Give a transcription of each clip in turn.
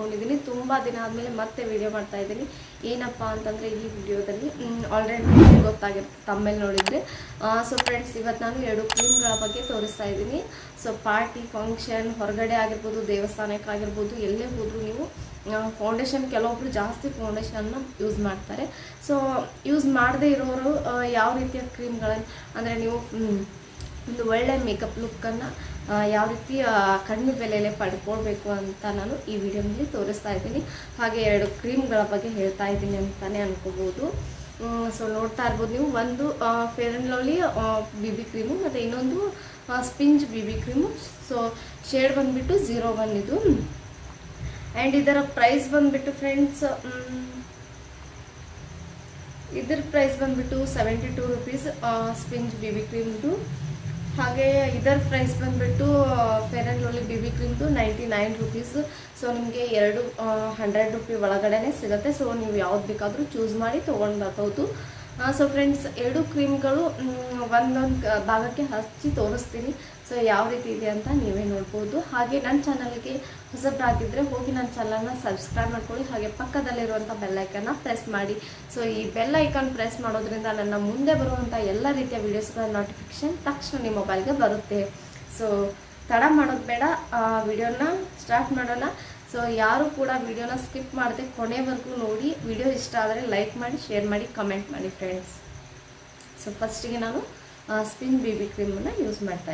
ಬಂದಿದ್ದೀನಿ ತುಂಬ ದಿನ ಆದಮೇಲೆ ಮತ್ತೆ ವಿಡಿಯೋ ಮಾಡ್ತಾ ಇದ್ದೀನಿ. ಏನಪ್ಪ ಅಂತಂದರೆ ಈ ವಿಡಿಯೋದಲ್ಲಿ ಆಲ್ರೆಡಿ ಗೊತ್ತಾಗಿರುತ್ತೆ, ತಮ್ಮೇಲೆ ನೋಡಿದರೆ. ಸೊ ಫ್ರೆಂಡ್ಸ್ ಇವತ್ತು ನಾನು ಎರಡು ಕ್ರೀಮ್ಗಳ ಬಗ್ಗೆ ತೋರಿಸ್ತಾ ಇದ್ದೀನಿ. ಸೊ ಪಾರ್ಟಿ ಫಂಕ್ಷನ್ ಹೊರಗಡೆ ಆಗಿರ್ಬೋದು ದೇವಸ್ಥಾನಕ್ಕಾಗಿರ್ಬೋದು ಎಲ್ಲೇ ಹೋದರೂ ನೀವು ಫೌಂಡೇಶನ್ ಕೆಲವೊಬ್ರು ಜಾಸ್ತಿ ಫೌಂಡೇಶನ್ನ ಯೂಸ್ ಮಾಡ್ತಾರೆ. ಸೊ ಯೂಸ್ ಮಾಡದೇ ಇರೋರು ಯಾವ ರೀತಿಯ ಕ್ರೀಮ್ಗಳನ್ನು, ಅಂದರೆ ನೀವು ಒಂದು ಒಳ್ಳೆ ಮೇಕಪ್ ಲುಕ್ಕನ್ನು ಯಾವ ರೀತಿ ಕಡಿಮೆ ಬೆಲೆಯಲ್ಲೇ ಪಡ್ಕೊಳ್ಬೇಕು ಅಂತ ನಾನು ಈ ವಿಡಿಯೋನಲ್ಲಿ ತೋರಿಸ್ತಾ ಇದ್ದೀನಿ. ಹಾಗೆ ಎರಡು ಕ್ರೀಮ್ಗಳ ಬಗ್ಗೆ ಹೇಳ್ತಾ ಇದ್ದೀನಿ ಅಂತಲೇ ಅನ್ಕೋಬೋದು. ಸೊ ನೋಡ್ತಾ ಇರ್ಬೋದು ನೀವು. ಒಂದು fair and lovely B B cream ಮತ್ತು ಇನ್ನೊಂದು Spinz B B cream so shade ಬಂದುಬಿಟ್ಟು ಝೀರೋ ಒನ್ ಇದು. ಆ್ಯಂಡ್ ಇದರ ಪ್ರೈಸ್ ಬಂದುಬಿಟ್ಟು ಫ್ರೆಂಡ್ಸ್ ಇದ್ರ ಪ್ರೈಸ್ ಬಂದುಬಿಟ್ಟು seventy two rupees Spinz B B ಕ್ರೀಮ್ದು ಹಾಗೆ ಇದರ ಪ್ರೈಸ್ ಬಂದುಬಿಟ್ಟು fair and lovely B B ಕ್ರೀಮ್ದು ninety nine rupees so ನಿಮಗೆ ಎರಡು ಹಂಡ್ರೆಡ್ ರುಪಿ ಒಳಗಡೆ ಸಿಗುತ್ತೆ. ಸೊ ನೀವು ಯಾವ್ದು ಬೇಕಾದರೂ ಚೂಸ್ ಮಾಡಿ ತೊಗೊಂಡು ಬರ್ಬೋದು ಸೊ ಫ್ರೆಂಡ್ಸ್ ಎರಡು ಕ್ರೀಮ್ಗಳು ಒಂದೊಂದು ಭಾಗಕ್ಕೆ ಹಚ್ಚಿ ತೋರಿಸ್ತೀನಿ. ಸೊ ಯಾವ ರೀತಿ ಇದೆ ಅಂತ ನೀವೇ ನೋಡ್ಬೋದು. ಹಾಗೆ ನನ್ನ ಚಾನಲ್ಗೆ ಹೊಸಬ್ರಾಗಿದ್ದರೆ ಹೋಗಿ ನನ್ನ ಚಾನಲ್ನ ಸಬ್ಸ್ಕ್ರೈಬ್ ಮಾಡ್ಕೊಳ್ಳಿ. ಹಾಗೆ ಪಕ್ಕದಲ್ಲಿರುವಂಥ ಬೆಲ್ಲೈಕನ್ನ ಪ್ರೆಸ್ ಮಾಡಿ. ಸೊ ಈ ಬೆಲ್ಲೈಕನ್ ಪ್ರೆಸ್ ಮಾಡೋದ್ರಿಂದ ನನ್ನ ಮುಂದೆ ಬರುವಂಥ ಎಲ್ಲ ರೀತಿಯ ವೀಡಿಯೋಸ್ಗಳ ನೋಟಿಫಿಕೇಶನ್ ತಕ್ಷಣ ನಿಮ್ಮ ಮೊಬೈಲ್ಗೆ ಬರುತ್ತೆ. ಸೊ ತಡ ಮಾಡೋದು ಬೇಡ. ವಿಡಿಯೋನ ಸ್ಟಾರ್ಟ್ ಮಾಡೋಣ. ಸೊ ಯಾರು ಕೂಡ ವಿಡಿಯೋನ ಸ್ಕಿಪ್ ಮಾಡದೆ ಕೊನೆವರೆಗೂ ನೋಡಿ. ವಿಡಿಯೋ ಇಷ್ಟ ಆದರೆ ಲೈಕ್ ಮಾಡಿ ಶೇರ್ ಮಾಡಿ ಕಮೆಂಟ್ ಮಾಡಿ ಫ್ರೆಂಡ್ಸ್ ಸೊ ಫಸ್ಟಿಗೆ ನಾನು ಸ್ಪಿನ್ ಬಿ ಬಿ ಕ್ರೀಮನ್ನು ಯೂಸ್ ಮಾಡ್ತಾ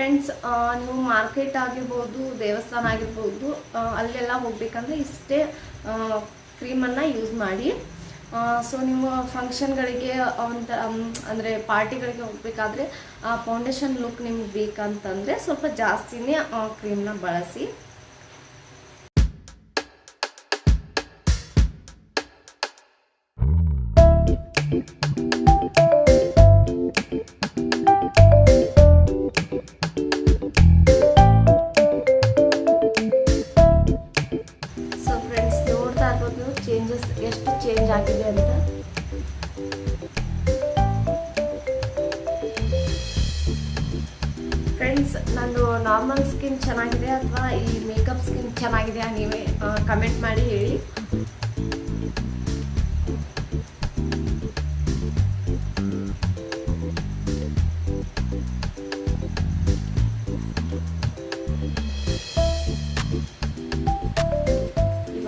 ಫ್ರೆಂಡ್ಸ್ ನೀವು ಮಾರ್ಕೆಟ್ ಆಗಿರ್ಬೋದು, ದೇವಸ್ಥಾನ ಆಗಿರ್ಬೋದು ಅಲ್ಲೆಲ್ಲ ಹೋಗ್ಬೇಕಂದ್ರೆ ಇಷ್ಟೇ ಕ್ರೀಮನ್ನು ಯೂಸ್ ಮಾಡಿ. ಸೊ ನೀವು ಫಂಕ್ಷನ್ಗಳಿಗೆ ಒಂದು ಅಂದರೆ ಪಾರ್ಟಿಗಳಿಗೆ ಹೋಗಬೇಕಾದ್ರೆ ಫೌಂಡೇಶನ್ ಲುಕ್ ನಿಮ್ಗೆ ಬೇಕಂತಂದರೆ ಸ್ವಲ್ಪ ಜಾಸ್ತಿನೇ ಕ್ರೀಮ್ನ ಬಳಸಿ. ನೀವು ಚೇಂಜಸ್ ಎಷ್ಟು ಚೇಂಜ್ ಆಗಿದೆ ಅಂತ. ಫ್ರೆಂಡ್ಸ್ ನಂದು ನಾರ್ಮಲ್ ಸ್ಕಿನ್ ಚೆನ್ನಾಗಿದೆ ಅಥವಾ ಈ ಮೇಕಪ್ ಸ್ಕಿನ್ ಚೆನ್ನಾಗಿದೆ ನೀವೇ ಕಮೆಂಟ್ ಮಾಡಿ ಹೇಳಿ.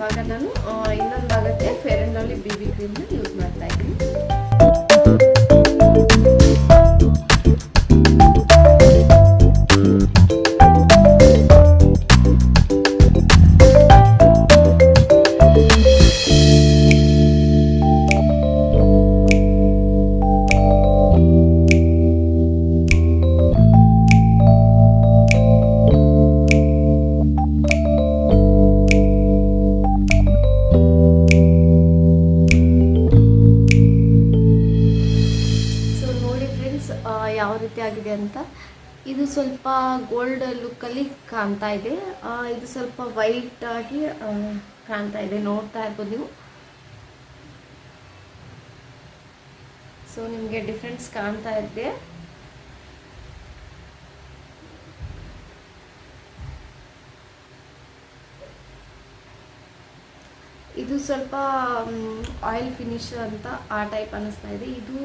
ಇವಾಗ ನಾನು ಆ, ಇನ್ನೊಂದು ಭಾಗಕ್ಕೆ fair and lovely B B ಕ್ರೀಮ್ನ use ಮಾಡ್ತಾ ಸ್ವಲ್ಪ ಗೋಲ್ಡ್ ಲುಕ್ಕಲ್ಲಿ ಕಾಣ್ತಾ ಇದೆ. ಇದು ಸ್ವಲ್ಪ ವೈಟ್ ಆಗಿ ಕಾಣ್ತಾ ಇದೆ. ನೋಡ್ತಾ ಇರ್ಬೋದು ನೀವು. ಸೊ ನಿಮಗೆ ಡಿಫ್ರೆನ್ಸ್ ಕಾಣ್ತಾ ಇದೆ. ಇದು ಸ್ವಲ್ಪ ಆಯಿಲ್ ಫಿನಿಶ್ ಅಂತ ಆ ಟೈಪ್ ಅನ್ನಿಸ್ತಾ ಇದೆ. ಇದು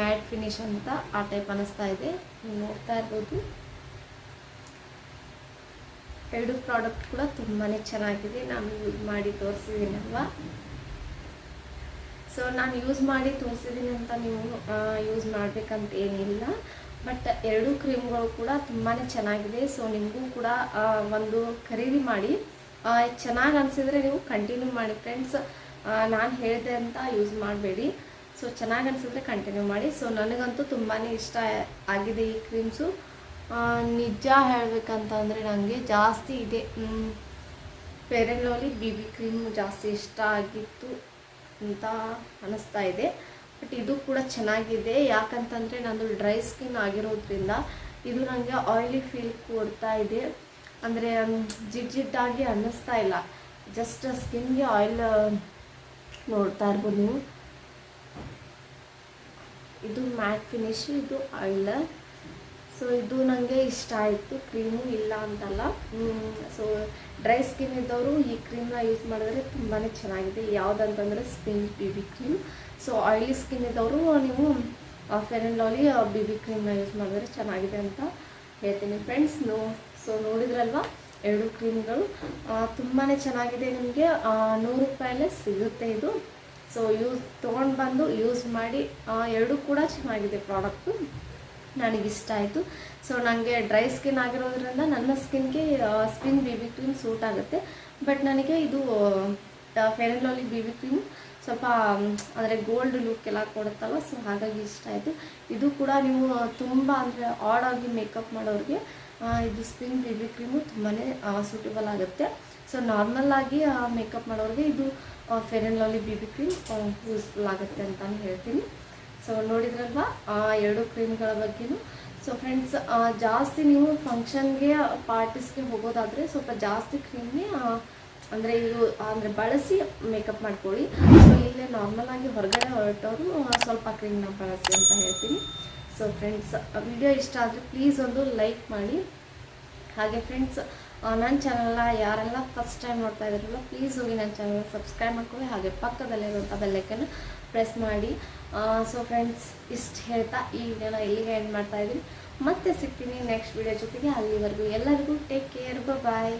ಮ್ಯಾಟ್ ಫಿನಿಶ್ ಅಂತ ಆ ಟೈಪ್ ಅನ್ನಿಸ್ತಾ ಇದೆ. ನೀವು ನೋಡ್ತಾ ಇರ್ಬೋದು. ಎರಡು ಪ್ರಾಡಕ್ಟ್ ಕೂಡ ತುಂಬಾ ಚೆನ್ನಾಗಿದೆ. ನಾನು ಯೂಸ್ ಮಾಡಿ ತೋರಿಸಿದ್ದೀನಲ್ವಾ? ಸೊ ನಾನು ಯೂಸ್ ಮಾಡಿ ತೋರಿಸಿದ್ದೀನಿ ಅಂತ ನೀವು ಯೂಸ್ ಮಾಡಬೇಕಂತ ಏನಿಲ್ಲ. ಬಟ್ ಎರಡು ಕ್ರೀಮ್ಗಳು ಕೂಡ ತುಂಬಾ ಚೆನ್ನಾಗಿದೆ. ಸೊ ನಿಮಗೂ ಕೂಡ ಒಂದು ಖರೀದಿ ಮಾಡಿ. ಚೆನ್ನಾಗಿ ಅನಿಸಿದರೆ ನೀವು ಕಂಟಿನ್ಯೂ ಮಾಡಿ ಫ್ರೆಂಡ್ಸ್ ನಾನು ಹೇಳಿದೆ ಅಂತ ಯೂಸ್ ಮಾಡಬೇಡಿ. ಸೊ ಚೆನ್ನಾಗಿ ಅನಿಸಿದ್ರೆ ಕಂಟಿನ್ಯೂ ಮಾಡಿ. ಸೊ ನನಗಂತೂ ತುಂಬಾ ಇಷ್ಟ ಆಗಿದೆ ಈ ಕ್ರೀಮ್ಸು ನಿಜ ಹೇಳಬೇಕಂತಂದರೆ ನನಗೆ ಜಾಸ್ತಿ ಇದೆ. ಫೇರ್ ಬಿ ಬಿ ಕ್ರೀಮ್ ಜಾಸ್ತಿ ಇಷ್ಟ ಆಗಿತ್ತು ಅಂತ ಅನ್ನಿಸ್ತಾ ಇದೆ. ಬಟ್ ಇದು ಕೂಡ ಚೆನ್ನಾಗಿದೆ. ಯಾಕಂತಂದರೆ ನಂದು ಡ್ರೈ ಸ್ಕಿನ್ ಆಗಿರೋದ್ರಿಂದ ಇದು ನನಗೆ ಆಯಿಲಿ ಫೀಲ್ ಕೊಡ್ತಾ ಇದೆ. ಅಂದರೆ ಜಿಡ್ ಜಿಡ್ಡಾಗಿ ಅನ್ನಿಸ್ತಾ ಇಲ್ಲ. ಜಸ್ಟ್ ಸ್ಕಿನ್ಗೆ ಆಯಿಲ್ ನೋಡ್ತಾ ಇರ್ಬೋದು ನೀವು. ಇದು ಮ್ಯಾಟ್ ಫಿನಿಶ್, ಇದು ಆಯ್ಲರ್ ಸೊ ಇದು ನನಗೆ ಇಷ್ಟ ಆಯಿತು. ಕ್ರೀಮು ಇಲ್ಲ ಅಂತಲ್ಲ. ಸೊ ಡ್ರೈ ಸ್ಕಿನ್ ಇದ್ದವರು ಈ ಕ್ರೀಮ್ನ ಯೂಸ್ ಮಾಡಿದ್ರೆ ತುಂಬಾ ಚೆನ್ನಾಗಿದೆ. ಯಾವುದಂತಂದರೆ Spinz B B cream. So oily skin ಇದ್ದವರು ನೀವು fair and lovely B B ಕ್ರೀಮ್ನ use ಮಾಡಿದ್ರೆ ಚೆನ್ನಾಗಿದೆ ಅಂತ ಹೇಳ್ತೀನಿ ಫ್ರೆಂಡ್ಸ್. ನೋ ಸೊ ನೋಡಿದ್ರಲ್ವಾ? ಎರಡು ಕ್ರೀಮ್ಗಳು. ತುಂಬಾ ಚೆನ್ನಾಗಿದೆ ನಿಮಗೆ. ನೂರು ರೂಪಾಯಲ್ಲೇ ಸಿಗುತ್ತೆ ಇದು. ಸೊ ಯೂಸ್ ತೊಗೊಂಡು ಬಂದು ಯೂಸ್ ಮಾಡಿ ಎರಡೂ ಕೂಡ ಚೆನ್ನಾಗಿದೆ ಪ್ರಾಡಕ್ಟು ನನಗಿಷ್ಟ ಆಯಿತು. ಸೊ ನನಗೆ ಡ್ರೈ ಸ್ಕಿನ್ ಆಗಿರೋದ್ರಿಂದ ನನ್ನ ಸ್ಕಿನ್ಗೆ skin B B cream suit ಆಗುತ್ತೆ. ಬಟ್ ನನಗೆ ಇದು fair and lovely B B cream ಸ್ವಲ್ಪ, ಅಂದರೆ ಗೋಲ್ಡ್ ಲುಕ್ ಎಲ್ಲ ಕೊಡುತ್ತಲ್ಲ ಸೊ ಹಾಗಾಗಿ ಇಷ್ಟ ಆಯಿತು. ಇದು ಕೂಡ ನೀವು ತುಂಬ, ಅಂದರೆ ಆಗಿ ಮೇಕಪ್ ಮಾಡೋರಿಗೆ ಇದು ಸ್ಪಿನ್ ಬಿ ಬಿ ಕ್ರೀಮು ತುಂಬಾ ಸೂಟಬಲ್ ಆಗುತ್ತೆ. ಸೊ ನಾರ್ಮಲ್ಲಾಗಿ ಮೇಕಪ್ ಮಾಡೋರಿಗೆ ಇದು fair and lovely B B cream useful ಆಗುತ್ತೆ ಅಂತಲೇ ಹೇಳ್ತೀನಿ. ಸೊ ನೋಡಿದ್ರಲ್ವಾ? ಆ ಎರಡು ಕ್ರೀಮ್ಗಳ ಬಗ್ಗೆನೂ. ಸೊ ಫ್ರೆಂಡ್ಸ್ ಜಾಸ್ತಿ ನೀವು ಫಂಕ್ಷನ್ಗೆ ಪಾರ್ಟೀಸ್ಗೆ ಹೋಗೋದಾದರೆ ಸ್ವಲ್ಪ ಜಾಸ್ತಿ ಕ್ರೀಮ್ನೇ ಅಂದರೆ ಇದು ಅಂದರೆ ಬಳಸಿ ಮೇಕಪ್ ಮಾಡ್ಕೊಳ್ಳಿ. ಸೊ ಇಲ್ಲೇ ನಾರ್ಮಲ್ ಆಗಿ ಹೊರಗಡೆ ಹೊರಟವರು ಸ್ವಲ್ಪ ಕ್ರೀಮ್ನ ಬಳಸಿ ಅಂತ ಹೇಳ್ತೀನಿ. ಸೊ ಫ್ರೆಂಡ್ಸ್ ವಿಡಿಯೋ ಇಷ್ಟ ಆದರೆ ಪ್ಲೀಸ್ ಒಂದು ಲೈಕ್ ಮಾಡಿ. ಹಾಗೆ ಫ್ರೆಂಡ್ಸ್ ನನ್ನ ಚಾನಲ್ನ ಯಾರೆಲ್ಲ ಫಸ್ಟ್ ಟೈಮ್ ನೋಡ್ತಾ ಇದ್ದಾರಲ್ಲ ಪ್ಲೀಸ್ ಹೋಗಿ ನನ್ನ ಚಾನಲ್ ಸಬ್ಸ್ಕ್ರೈಬ್ ಮಾಡ್ಕೊಳ್ಳಿ. ಹಾಗೆ ಪಕ್ಕದಲ್ಲಿರುವಂಥ ಬೆಲ್ಲೈಕನ್ನು ಪ್ರೆಸ್ ಮಾಡಿ. ಸೊ ಫ್ರೆಂಡ್ಸ್ ಇಷ್ಟು ಹೇಳ್ತಾ ಈ ವಿಡಿಯೋನ ಇಲ್ಲಿಗೆ ಎಂಡ್ ಮಾಡ್ತಾ ಇದ್ದೀನಿ. ಮತ್ತೆ ಸಿಗ್ತೀನಿ ನೆಕ್ಸ್ಟ್ ವಿಡಿಯೋ ಜೊತೆಗೆ. ಅಲ್ಲಿವರೆಗೂ ಎಲ್ಲರಿಗೂ ಟೇಕ್ ಕೇರ್ ಬಾಯ್